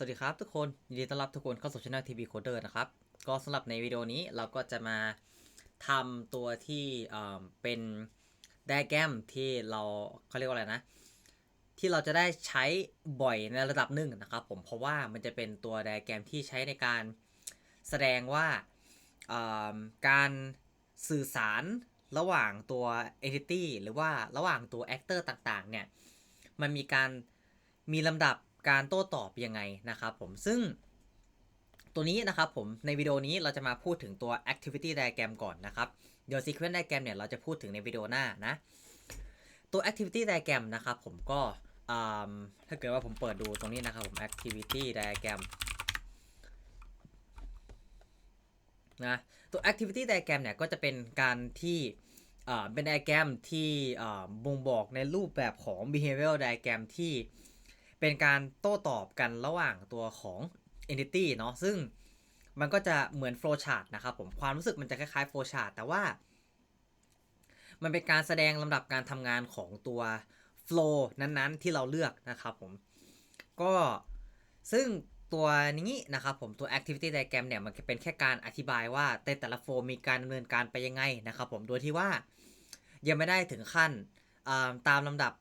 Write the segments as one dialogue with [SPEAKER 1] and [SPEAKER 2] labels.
[SPEAKER 1] สวัสดีครับทุกคน ยินดีต้อนรับทุกคนเข้าสู่ช่องทีวีโคเดอร์นะครับ ก็สำหรับในวิดีโอนี้เราก็จะมาทำตัวที่เป็นไดแกรมที่เราเขาเรียกว่าอะไรนะ ที่เราจะได้ใช้บ่อยในระดับหนึ่งนะครับผมเพราะว่ามันจะเป็นตัวไดแกรมที่ใช้ในการแสดงว่าการสื่อสารระหว่างตัว entity หรือว่าระหว่างตัว actor ต่างๆเนี่ยมันมีการมีลำดับ การโต้ตอบยังไงนะครับผมซึ่งตัวนี้นะครับผมในวิดีโอนี้เราจะมาพูดถึงตัว activity diagram ก่อนนะครับ เดี๋ยว sequence diagram เนี่ยเราจะพูดถึงในวิดีโอหน้านะตัว activity diagram นะครับผมก็ถ้าเกิดว่าผมเปิดดูตรงนี้นะครับผม activity diagram นะตัว activity diagram เนี่ยก็จะเป็นการที่เป็น diagram ที่บ่งบอกในรูปแบบของ behavioral diagram ที่ เป็นการโต้ตอบกันระหว่างตัวของ entity เนาะซึ่งมันก็จะเหมือน flow chart นะครับผมความรู้สึกมันจะคล้ายๆ flow chart แต่ว่า มันเป็นการแสดงลำดับการทำงานของตัว flow นั้นๆ ที่เราเลือกนะครับผมก็ซึ่งตัวนี้นะครับผมตัว activity diagram เนี่ยมันเป็นแค่การอธิบายว่าในแต่ละโฟมีการดำเนินการไปยังไงนะครับผมโดยที่ว่ายังไม่ได้ถึงขั้นตามลำดับ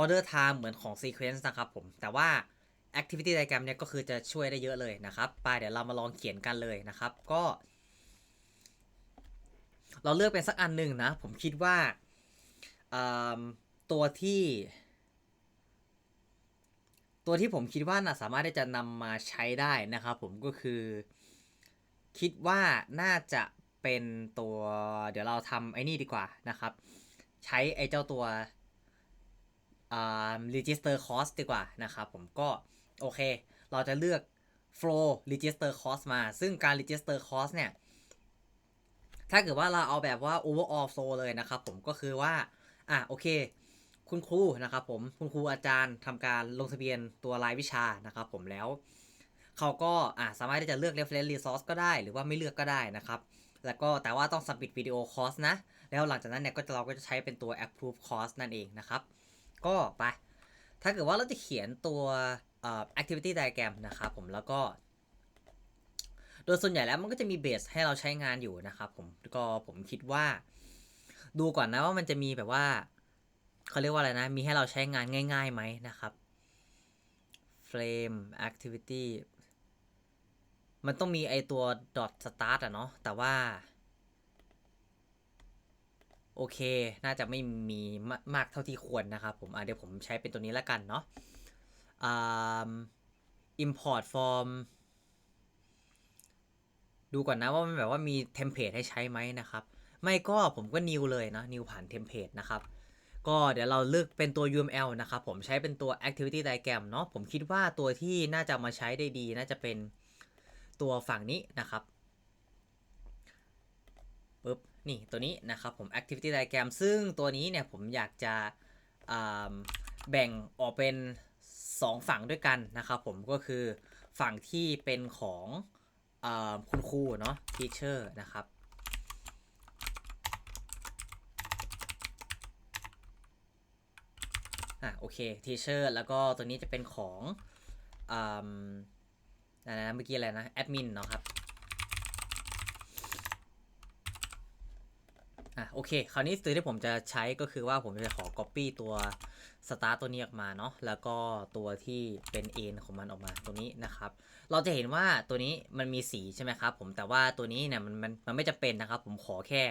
[SPEAKER 1] order time เหมือนของ sequence นะครับผม แต่ว่า activity diagram เนี่ยก็คือจะช่วยได้เยอะเลยนะครับไปเดี๋ยวเรามาลองเขียนกันเลยนะครับ ก็ เราเลือกเป็นสักอันหนึ่งนะ ผมคิดว่าตัวที่ ตัวที่ผมคิดว่าน่าสามารถที่จะนำมาใช้ได้นะครับผมก็คือ คิดว่าน่าจะเป็นตัว เดี๋ยวเราทำไอ้นี่ดีกว่านะครับ ใช้ไอ้เจ้าตัว อ่า register cost ดีกว่านะครับผมก็โอเค เราจะเลือก flow register cost มา ซึ่งการ register cost เนี่ย ถ้าเกิดว่าเราเอาแบบว่า overall flow เลยนะครับผมก็คือว่า อะโอเค คุณครูนะครับผม คุณครูอาจารย์ทำการลงทะเบียนตัวรายวิชานะครับผมแล้วเขาก็อะสามารถที่จะเลือก reference resource ก็ได้ หรือว่าไม่เลือกก็ได้นะครับแล้วก็แต่ว่าต้อง submit video course นะ แล้วหลังจากนั้นเนี่ยก็เราก็จะใช้เป็นตัว approve course นั่นเองนะครับ ก็ไป ถ้าเกิดว่าเราจะเขียนตัวเอ่อ activity diagram นะครับผมแล้วก็ โดยส่วนใหญ่แล้วมันก็จะมีเบสให้เราใช้งานอยู่นะครับผมก็ผมคิดว่า ดูก่อนนะว่ามันจะมีแบบว่าเขาเรียกว่าอะไรนะ มีให้เราใช้งานง่ายๆไหมนะครับ frame activity มันต้องมีไอตัว dot start อะเนาะแต่ว่า โอเค น่าจะไม่มีมากเท่าที่ควรนะครับผมเดี๋ยวผมใช้เป็นตัวนี้แล้วกันเนาะอ่า import form ดูก่อนนะว่ามันแบบว่ามีเทมเพลตให้ใช้ไหมนะครับ ไม่ก็ผมก็ new เลยนะ new ผ่านเทมเพลตนะครับ ก็เดี๋ยวเราเลือกเป็นตัว UML นะครับ ผมใช้เป็นตัว activity diagram เนาะผมคิดว่าตัวที่น่าจะมาใช้ได้ดี น่าจะเป็นตัวฝั่งนี้นะครับ นี่ตัวนี้นะครับผม activity diagram ซึ่งตัวนี้เนี่ยผมอยากจะแบ่งออกเป็น 2 ฝั่งด้วยกันนะครับผมก็คือฝั่งที่เป็นของอคุณครูเนาะ teacher นะครับอะโอเค teacher แล้วก็ตัวนี้จะเป็นของอ่านะเมื่อกี้อะไรนะ admin เนาะครับ อะโอเค คราวนี้ตัวที่ผมจะใช้ก็คือว่าผมจะขอ copy ตัว start ตัวนี้ออกมาเนาะแล้วก็ตัวที่เป็น end ของมันออกมาตัวนี้นะครับ เราจะเห็นว่าตัวนี้มันมีสีใช่ไหมครับผมแต่ว่าตัวนี้เนี่ยมันมันมันไม่จำเป็นนะครับ ผมขอแค่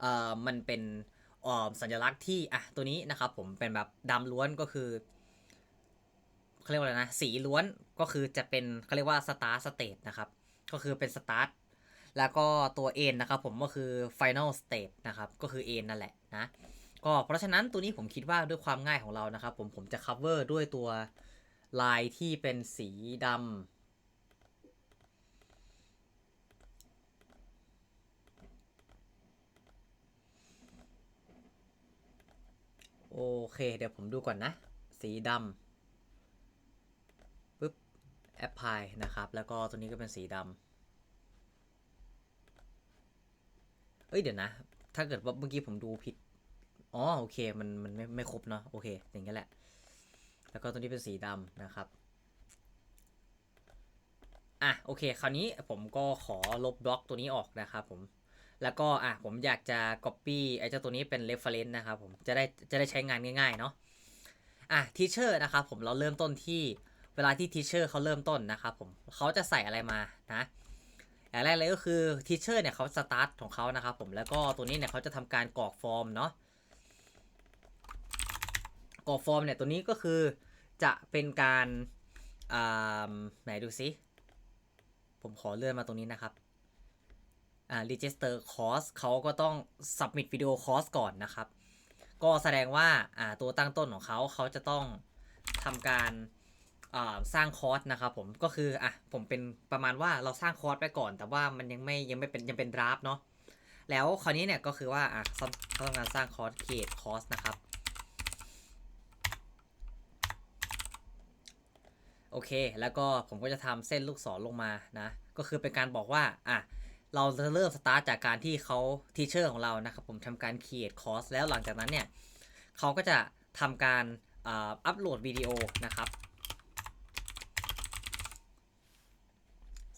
[SPEAKER 1] เอ่อมันเป็นออสัญลักษณ์ที่อะตัวนี้นะครับ ผมเป็นแบบดำล้วนก็คือเขาเรียกว่าอะไรนะสีล้วนก็คือจะเป็นเขาเรียกว่า start state นะครับก็คือเป็น start แล้วก็ตัว n นะครับผมก็คือ final state นะครับก็คือ n นั่นแหละนะก็เพราะฉะนั้นตัวนี้ผมคิดว่าด้วยความง่ายของเรานะครับผมผมจะ cover ด้วยตัวลายที่เป็นสีดำโอเค เดี๋ยวผมดูก่อนนะ สีดำปึ๊บ apply นะครับ แล้วก็ตัวนี้ก็เป็นสีดำ เอ้ยเดี๋ยวนะ ถ้าเกิดว่าเมื่อกี้ผมดูผิด อ๋อโอเคมันมันไม่ไม่ครบเนาะโอเค อย่างเงี้แหละ แล้วก็ตัวนี้เป็นสีดำนะครับอะโอเค คราวนี้ผมก็ขอลบบล็อกตัวนี้ออกนะครับผมแล้วก็อะผมอยากจะ copy ไอ้เจ้าตัวนี้เป็น reference นะครับผมจะได้จะได้ใช้งานง่ายๆเนาะอะ teacher นะครับผมเราเริ่มต้นที่เวลาที่ teacher เขาเริ่มต้นนะครับผมเขาจะใส่อะไรมานะ อย่างแรกเลยก็คือ teacher เนี่ยเขา start ของเขานะครับผมแล้วก็ตัวนี้เนี่ยเขาจะทำการกรอกฟอร์มเนาะกรอกฟอร์มเนี่ยตัวนี้ก็คือจะเป็นการอ่าไหนดูซิ ผมขอเลื่อนมาตรงนี้นะครับอ่า register course เขาก็ต้อง submit video course ก่อนนะครับ ก็แสดงว่าอ่าตัวตั้งต้นของเขาเขาจะต้องทำการ สร้างคอร์สนะครับผมก็คืออะผมเป็นประมาณว่าเราสร้างคอร์สไปก่อน แต่ว่ามันยังไม่ยังไม่เป็นยังเป็นดราฟเนาะแล้วคราวนี้เนี่ยก็คือว่าอะเขาเขาต้องารสร้างคอร์ส create course นะครับโอเค แล้วก็ผมก็จะทำเส้นลูกศรลงมานะ ก็คือเป็นการบอกว่า อะ เราจะเริ่มสตาร์ทจากการที่เขาทีเชอร์ของเรานะครับ ผมทำการ create course แล้วหลังจากนั้นเนี่ยเขาก็จะทำการอัปโหลดวิดีโอนะครับ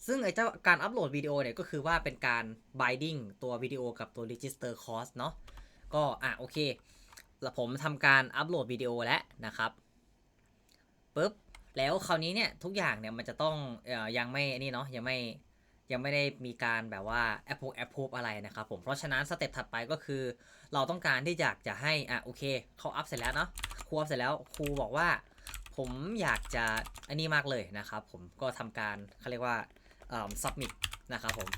[SPEAKER 1] ซึ่งไอ้เจ้าการอัปโหลดวิดีโอเนี่ยก็คือว่าเป็นการ binding ตัววิดีโอกับตัว register course เนาะก็อะโอเคแล้วผมทำการอัปโหลดวิดีโอแล้วนะครับปุ๊บแล้วคราวนี้เนี่ยทุกอย่างเนี่ยมันจะต้องอยังไม่นี่เนาะยังไม่ยังไม่ได้มีการแบบว่าแอปพแอปพูฟอะไรนะครับผมเพราะฉะนั้นสเต็ปถัดไปก็คือ เราต้องการที่อยากจะให้อะโอเคเขาอัพเสร็จแล้วเนาะครูอัพเสร็จแล้วครูบอกว่า ผมอยากจะอันนี้มากเลยนะครับ ผมก็ทำการเขาเรียกว่า submit นะครับผม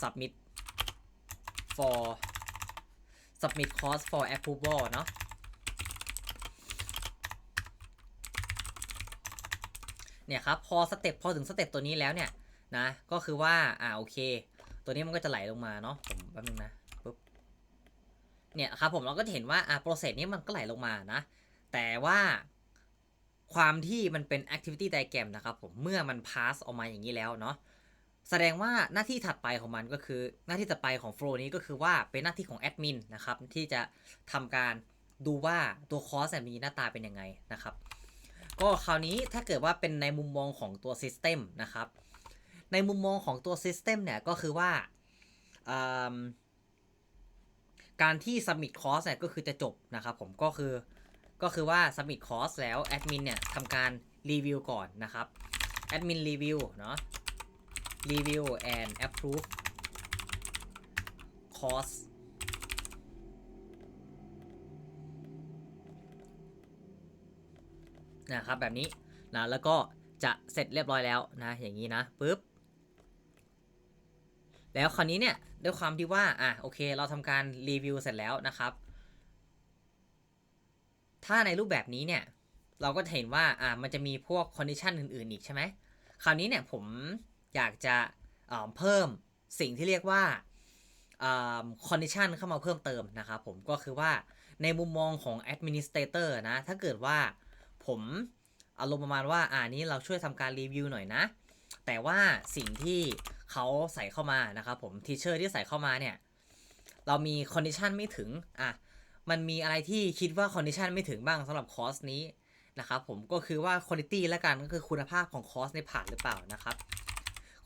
[SPEAKER 1] submit for submit course for approval เนาะเนี่ยครับ พอสเต็ปพอถึงสเต็ปตัวนี้แล้วเนี่ยนะ ก็คือว่า อ่าโอเค ตัวนี้มันก็จะไหลลงมาเนาะผมแป๊บนึงนะปุ๊บเนี่ยครับผมเราก็จะเห็นว่าอ่าโปรเซสนี้มันก็ไหลลงมานะ แต่ว่า ความที่มันเป็น activity diagram นะครับผมเมื่อมัน pass ออกมาอย่างนี้แล้วเนาะแสดงว่าหน้าที่ถัดไปของมันก็คือ หน้าที่ถัดไปของ flow นี้ก็คือว่าเป็นหน้าที่ของแอดมินนะครับที่จะทำการดูว่าตัวคอร์สมีหน้าตาเป็นยังไงนะครับ ก็คราวนี้ถ้าเกิดว่าเป็นในมุมมองของตัว System นะครับ ในมุมมองของตัว System เนี่ยก็คือว่าการที่ submit course เนี่ยก็คือจะจบนะครับผมก็คือ ก็คือว่า submit course แล้ว admin เนี่ยทำการรีวิวก่อนนะครับ admin review เนาะ review and approve course นะครับแบบนี้นะแล้วก็จะเสร็จเรียบร้อยแล้วนะอย่างนี้นะปุ๊บแล้วคราวนี้เนี่ยด้วยความที่ว่าอะโอเค เราทำการรีวิวเสร็จแล้วนะครับ ถ้าในรูปแบบนี้เนี่ยเราก็จะเห็นว่าอะมันจะมีพวกคอนดิชันอื่นๆอีกใช่ไหมคราวนี้เนี่ยผมอยากจะเพิ่มสิ่งที่เรียกว่าคอนดิชันเข้ามาเพิ่มเติมนะครับผมก็คือว่าในมุมมองของ Administrator นะ ถ้าเกิดว่าผมอารมณ์ประมาณว่าอ่านี้เราช่วยทำการรีวิวหน่อยนะ แต่ว่าสิ่งที่เขาใส่เข้ามานะครับผมทีเชอร์ที่ใส่เข้ามาเนี่ย เรามีคอนดิชันไม่ถึงอะ มันมีอะไรที่คิดว่าคอนดิชันไม่ถึงบ้างสำหรับคอร์สนี้นะครับผมก็คือว่าคุณภาพละกันก็คือคุณภาพของคอร์สในผ่านหรือเปล่านะครับ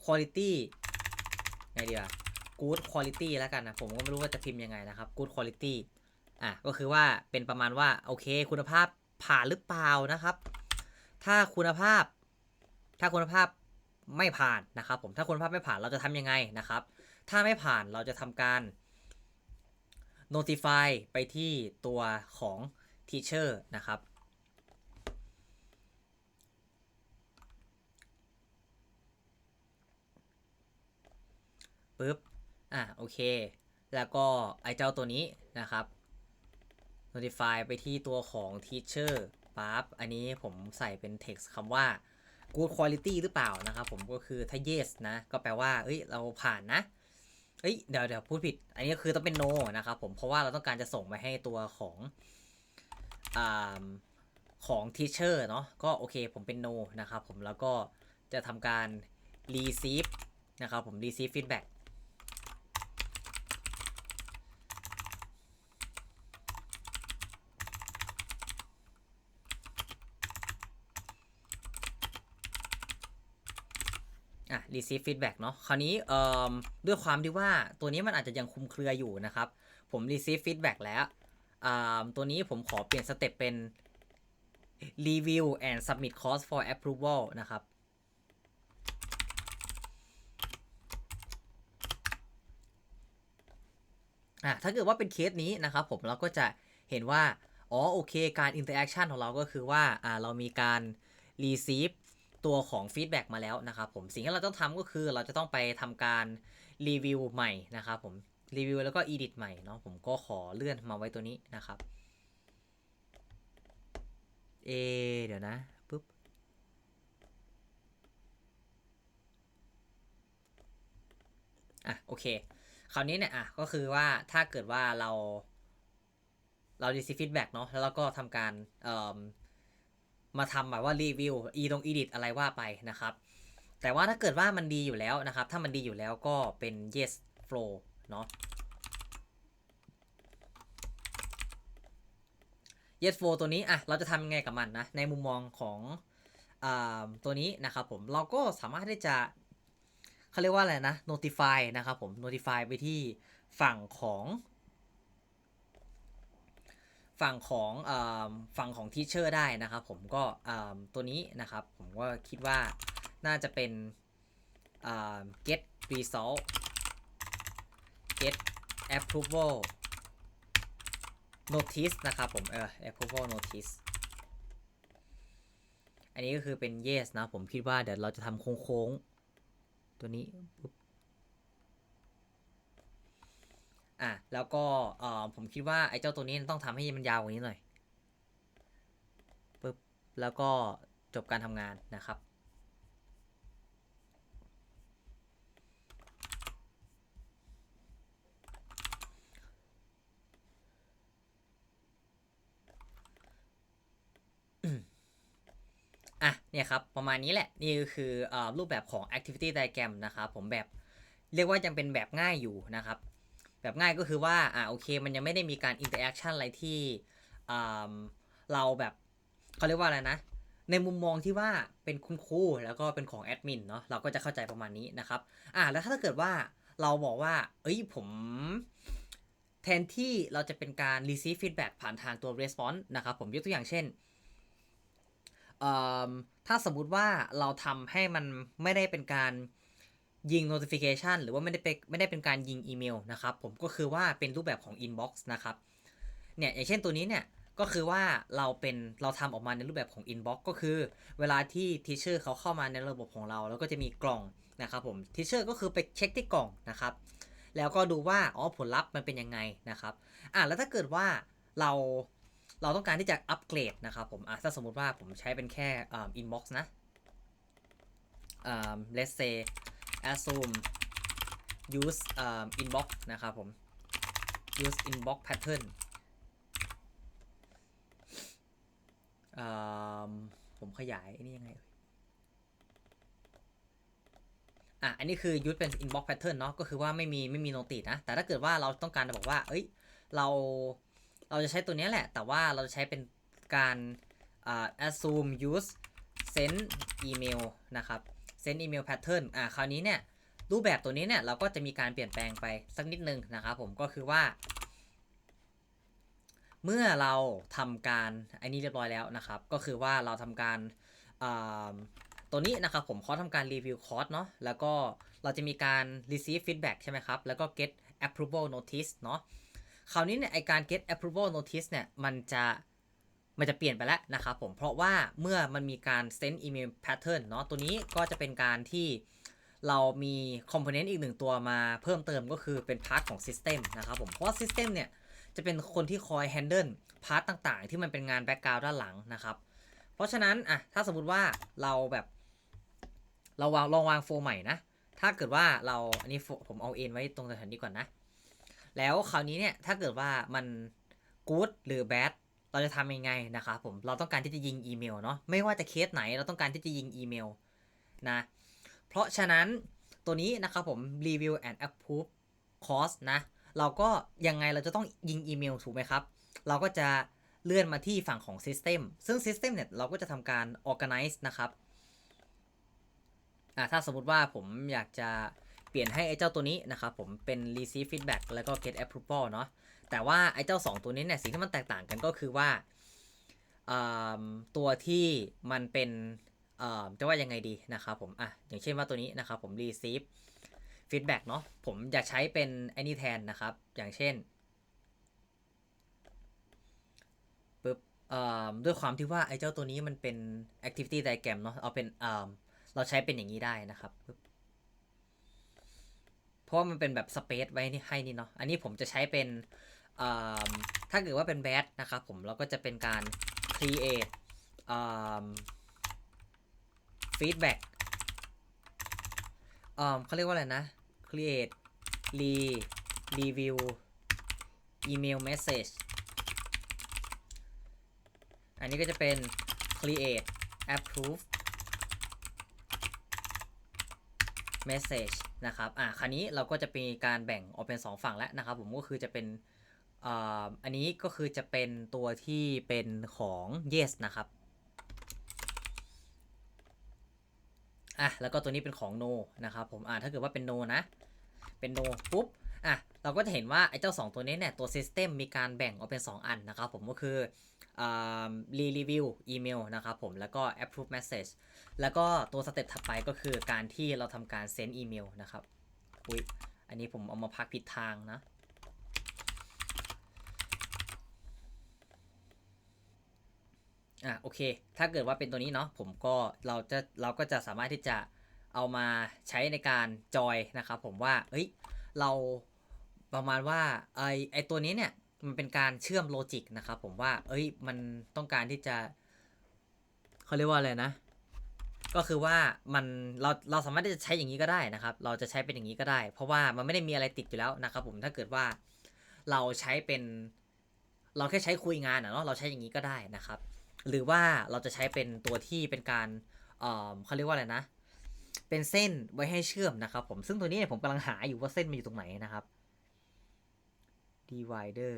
[SPEAKER 1] คุณภาพไงดีอะ good quality แล้วกันนะผมก็ไม่รู้ว่าจะพิมพ์ยังไงนะครับ good quality อะก็คือว่าเป็นประมาณว่าโอเค คุณภาพผ่านหรือเปล่านะครับ ถ้าคุณภาพ ถ้าคุณภาพไม่ผ่านนะครับ ผมถ้าคุณภาพไม่ผ่านเราจะทำยังไงนะครับ ถ้าไม่ผ่านเราจะทำการ notify ไปที่ตัวของ teacher นะครับ ปึ๊บ อะ โอเค แล้วก็ไอเจ้าตัวนี้นะครับ notify ไปที่ตัวของ teacher ปั๊บ อันนี้ผมใส่เป็น text คำว่า good quality หรือเปล่านะครับผมก็คือถ้า yes นะ ก็แปลว่า เอ้ย เราผ่านนะ เอ้ยเดี๋ยวเดี๋ยวพูดผิด อันนี้คือต้องเป็น no นะครับผมเพราะว่าเราต้องการจะส่งไปให้ตัวของอ่าของ teacher เนาะก็โอเคผมเป็น no นะครับผมแล้วก็จะทำการ receive นะครับผม receive feedback receive feedback เนาะคราวนี้ด้วยความที่ว่าตัวนี้มันอาจจะยังคุมเครืออยู่นะครับ ผม receive feedback แล้วตัวนี้ผมขอเปลี่ยนสเต็ปเป็น review and submit cost for approval นะครับ ถ้าเกิดว่าเป็นเคสนี้นะครับผมเราก็จะเห็นว่า อ๋อโอเคการ interaction ของเราก็คือว่าอ่าเรามีการ receive ตัวของ feedback มาแล้วนะครับผมสิ่งที่เราต้องทำก็คือเราจะต้องไปทำการรีวิวใหม่นะครับผมรีวิวแล้วก็ edit ใหม่เนาะผมก็ขอเลื่อนมาไว้ตัวนี้นะครับเอเดี๋ยวนะปุ๊บอะโอเค คราวนี้เนี่ยอะก็คือว่าถ้าเกิดว่าเราเรา receive feedback เนาะแล้วเราก็ทำการเอ่อ มาทำแบบว่ารีวิว e ตรง edit อะไรว่าไปนะครับ แต่ว่าถ้าเกิดว่ามันดีอยู่แล้วนะครับ ถ้ามันดีอยู่แล้วก็เป็น yes flow เนาะ yes flow ตัวนี้อะเราจะทำยังไงกับมันนะ ในมุมมองของอาตัวนี้นะครับผมเราก็สามารถที่จะเขาเรียกว่าอะไรนะ notify นะครับผม notify ไปที่ฝั่งของ ฝั่งของฝั่งของ teacher ได้นะครับผมก็ตัวนี้นะครับผมก็คิดว่าน่าจะเป็น get result get approval notice นะครับผมเออ approval notice อันนี้ก็คือเป็น yes นะผมคิดว่าเดี๋ยวเราจะทำโค้งๆ ตัวนี้ปุ๊บ อะแล้วก็เออผมคิดว่าไอ้เจ้าตัวนี้ต้องทำให้มันยาวกว่านี้หน่อยปุ๊บแล้วก็จบการทำงานนะครับ อะเนี่ยครับ ประมาณนี้แหละ นี่ก็คือเออรูปแบบของ activity diagram นะครับ ผมแบบเรียกว่ายังเป็นแบบง่ายอยู่นะครับ แบบง่ายก็คือว่าอ่าโอเค มันยังไม่ได้มีการ interaction อะไรที่อ่าเราแบบเขาเรียกว่าอะไรนะ ในมุมมองที่ว่าเป็นคุณครูแล้วก็เป็นของแอดมินเนาะเราก็จะเข้าใจประมาณนี้นะครับอ่าแล้วถ้าเกิดว่าเราบอกว่า เอ้ยผมแทนที่เราจะเป็นการ receive feedback ผ่านทางตัว response นะครับผมยกตัวอย่างเช่นอ่อถ้าสมมุติว่าเราทำให้มันไม่ได้เป็นการ ยิง notification หรือว่าไม่ได้เป็นไม่ได้เป็นการยิงอีเมลนะครับผมก็คือว่าเป็นรูปแบบของ inbox นะครับเนี่ยอย่างเช่นตัวนี้เนี่ยก็คือว่าเราเป็นเราทำออกมาในรูปแบบของ inbox ก็คือ เวลาที่ teacher เขาเข้ามาในระบบของเรา แล้วก็จะมีกล่องนะครับผม teacher ก็คือไปเช็คที่กล่องนะครับแล้วก็ดูว่าอ๋อผลลัพธ์มันเป็นยังไงนะครับอะแล้วถ้าเกิดว่าเราเราต้องการที่จะอัปเกรดนะครับผมอะถ้าสมมุติว่าผมใช้เป็นแค่อ่า inbox นะอ่า let's say assume use อ่า inbox นะครับผม use inbox pattern ผมขยายอันนี่ยังไงเอ่ยอะ อันนี้คือ use เป็น inbox pattern เนาะ ก็คือว่าไม่มีไม่มีโนตินะ แต่ถ้าเกิดว่าเราต้องการจะบอกว่า เอ้ย เรา เราจะใช้ตัวนี้แหละ แต่ว่าเราจะใช้เป็นการอ่า assume use send email นะครับ send email pattern อ่าคราวนี้เนี่ยรูปแบบตัวนี้เนี่ยเราก็จะมีการเปลี่ยนแปลงไปสักนิดนึงนะครับผมก็คือว่า เมื่อเราทำการอันนี้เรียบร้อยแล้วนะครับ ก็คือว่าเราทำการอ่าตัวนี้นะครับผมเขาทำการรีวิวคอร์สเนาะแล้วก็เราจะมีการ receive feedback ใช่ไหมครับ แล้วก็ get approval notice เนาะคราวนี้เนี่ยไอการ get approval notice เนี่ยมันจะ มันจะเปลี่ยนไปแล้วนะครับผมเพราะว่าเมื่อมันมีการ send email pattern เนาะตัวนี้ก็จะเป็นการที่เรามี component อีกหนึ่งตัวมาเพิ่มเติมก็คือเป็น part ของ system นะครับผมเพราะว่า system เนี่ยจะเป็นคนที่คอย handle part ต่างๆ ที่มันเป็นงาน background ด้านหลังนะครับเพราะฉะนั้นอะถ้าสมมติว่าเราแบบเราวางลองวางโฟใหม่นะ ถ้าเกิดว่าเราอันนี้ผมเอาเอ็นไว้ตรงแถวๆนี้ก่อนนะ แล้วคราวนี้เนี่ยถ้าเกิดว่ามัน good หรือ bad เราจะทำยังไงนะครับผมเราต้องการที่จะยิงอีเมลเนาะไม่ว่าจะเคสไหนเราต้องการที่จะยิงอีเมลนะเพราะฉะนั้นตัวนี้นะครับผม review and approve course นะเราก็ยังไงเราจะต้องยิงอีเมลถูกไหมครับ เราก็จะเลื่อนมาที่ฝั่งของ system ซึ่ง system เนี่ยเราก็จะทำการ organize นะครับอะถ้าสมมติว่าผมอยากจะเปลี่ยนให้ไอ้เจ้าตัวนี้นะครับผมเป็น receive feedback แล้วก็ get approval เนาะ แต่ว่าไอ้เจ้า 2 ตัวนี้เนี่ยสิ่งที่มันแตกต่างกันก็คือว่าตัวที่มันเป็นจะว่ายังไงดีนะครับผมอะอย่างเช่นว่าตัวนี้นะครับผม receive feedback เนาะผมอยากใช้เป็นไอ้นี่แทนนะครับ อย่างเช่นปึ๊บด้วยความที่ว่าไอ้เจ้าตัวนี้มันเป็น activity diagram เนาะเอาเป็นเราใช้เป็นอย่างนี้ได้นะครับปึ๊บเพราะมันเป็นแบบ space ไว้นี่ให้นี่เนาะ อันนี้ผมจะใช้เป็น ถ้าเกิดว่าเป็น bad นะครับผมเราก็จะเป็นการ create feedback เขาเรียกว่าอะไรนะ create re review email message อันนี้ก็จะเป็น create approve message นะครับ อะคราวนี้เราก็จะมีการแบ่งออกเป็น 2 ฝั่งแล้วนะครับผมก็คือจะเป็น อันนี้ก็คือจะเป็นตัวที่เป็นของ yes นะครับอะแล้วก็ตัวนี้เป็นของ no นะครับผมอะถ้าเกิดว่าเป็น no นะ เป็น no ปุ๊บอะเราก็จะเห็นว่าไอ้เจ้า 2 ตัวนี้เนี่ยตัว system มีการแบ่งออกเป็น 2 อันนะครับผมก็คืออ่า re review email นะครับผมแล้วก็ approve message แล้วก็ตัวสเต็ปถัดไปก็คือการที่เราทำการ send email นะครับอุ้ยอันนี้ผมเอามาพักผิดทางนะ อะโอเค ถ้าเกิดว่าเป็นตัวนี้เนาะผมก็เราจะเราก็จะสามารถที่จะเอามาใช้ในการจอยนะครับผมว่าเอ้ยเราประมาณว่าไอไอตัวนี้เนี่ยมันเป็นการเชื่อมโลจิกนะครับผมว่า เอ้ยมันต้องการที่จะเขาเรียกว่าอะไรนะ ก็คือว่ามันเราเราสามารถที่จะใช้อย่างนี้ก็ได้นะครับ เราจะใช้เป็นอย่างนี้ก็ได้ เพราะว่ามันไม่ได้มีอะไรติดอยู่แล้วนะครับผมถ้าเกิดว่าเราใช้เป็น เราแค่ใช้คุยงานอะเนาะเราใช้อย่างนี้ก็ได้นะครับ หรือว่าเราจะใช้เป็นตัวที่เป็นการเขาเรียกว่าอะไรนะ เป็นเส้นไว้ให้เชื่อมนะครับผม ซึ่งตัวนี้เนี่ยผมกำลังหาอยู่ว่าเส้นมันอยู่ตรงไหนนะครับ divider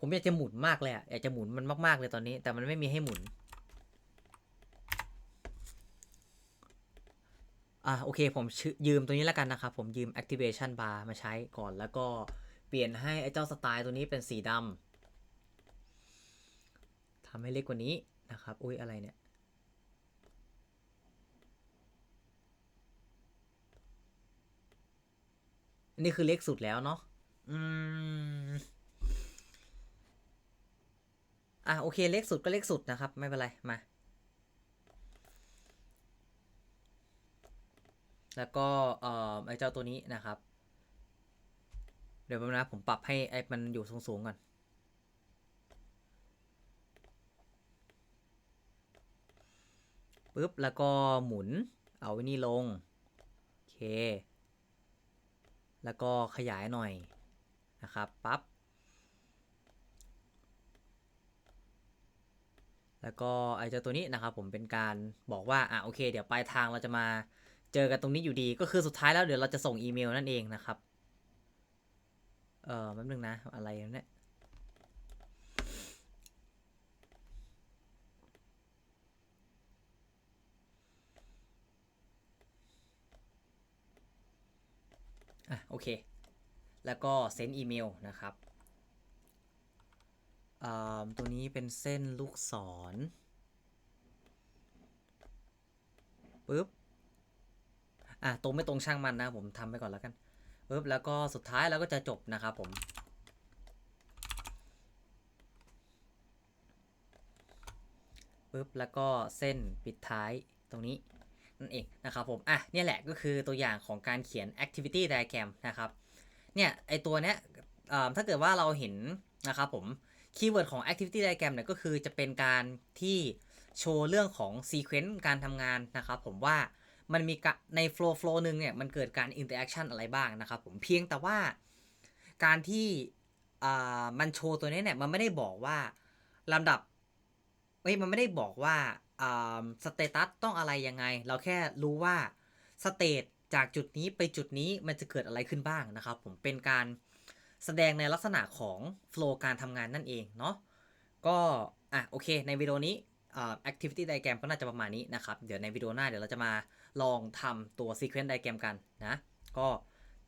[SPEAKER 1] ผมอยากจะหมุนมากเลยอะอยากจะหมุนมันมากๆเลยตอนนี้ แต่มันไม่มีให้หมุน อะโอเคผมยืมตัวนี้แล้วกันนะครับ ผมยืม activation bar มาใช้ก่อนแล้วก็เปลี่ยนให้ไอ้เจ้าสไตล์ตัวนี้เป็นสีดำทำให้เล็กกว่านี้นะครับ อุ้ยอะไรเนี่ยนนี้คือเล็กสุดแล้วเนาะ อืม อะโอเคเล็กสุดก็เล็กสุดนะครับ ไม่เป็นไร มา แล้วก็ไอ้เจ้าตัวนี้นะครับ เดี๋ยวแป๊บนะผมปรับให้ไอ้มันอยู่สูงๆก่อนปึ๊บแล้วก็หมุนเอาไว้นี่ลง โอเค แล้วก็ขยายหน่อยนะครับปั๊บแล้วก็ไอ้เจ้าตัวนี้นะครับผมเป็นการบอกว่าอะโอเค เดี๋ยวปลายทางเราจะมา เจอกันตรงนี้อยู่ดี ก็คือสุดท้ายแล้วเดี๋ยวเราจะส่งอีเมลนั่นเองนะครับ เออแป๊บนึงนะ อะไรเนี่ยอะโอเค แล้วก็เซ็นอีเมลนะครับอ่าตัวนี้เป็นเส้นลูกศรปึ๊บ อะตรงไม่ตรงช่างมันนะผมทำไปก่อนแล้วกันปึ๊บแล้วก็สุดท้ายเราก็จะจบนะครับผมปึ๊บแล้วก็เส้นปิดท้ายตรงนี้นั่นเองนะครับผม อะเนี่ยแหละก็คือตัวอย่างของการเขียน activity diagram นะครับ เนี่ยไอตัวเนี้ยอ่อถ้าเกิดว่าเราเห็นนะครับผมคีย์เวิร์ดของ activity diagram เนี่ยก็คือจะเป็นการที่โชว์เรื่องของ sequence การทำงานนะครับผมว่า มันมีใน flow flow หนึ่งเนี่ยมันเกิดการ interaction อะไรบ้างนะครับผมเพียงแต่ว่าการที่มันโชว์ตัวนี้เนี่ยมันไม่ได้บอกว่าลำดับเอ้ยมันไม่ได้บอกว่าสเตตัสต้องอะไรยังไง เราแค่รู้ว่าสเตตจากจุดนี้ไปจุดนี้มันจะเกิดอะไรขึ้นบ้างนะครับผมเป็นการแสดงในลักษณะของโฟล์การทำงานนั่นเองเนาะก็อะโอเคในวิดีโอนี้อ่า activity diagram ก็น่าจะประมาณนี้นะครับ เดี๋ยวในวิดีโอหน้าเดี๋ยวเราจะมา ลองทำตัว sequence diagram กันนะ ก็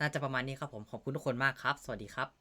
[SPEAKER 1] น่าจะประมาณนี้ครับผม ขอบคุณทุกคนมากครับ สวัสดีครับ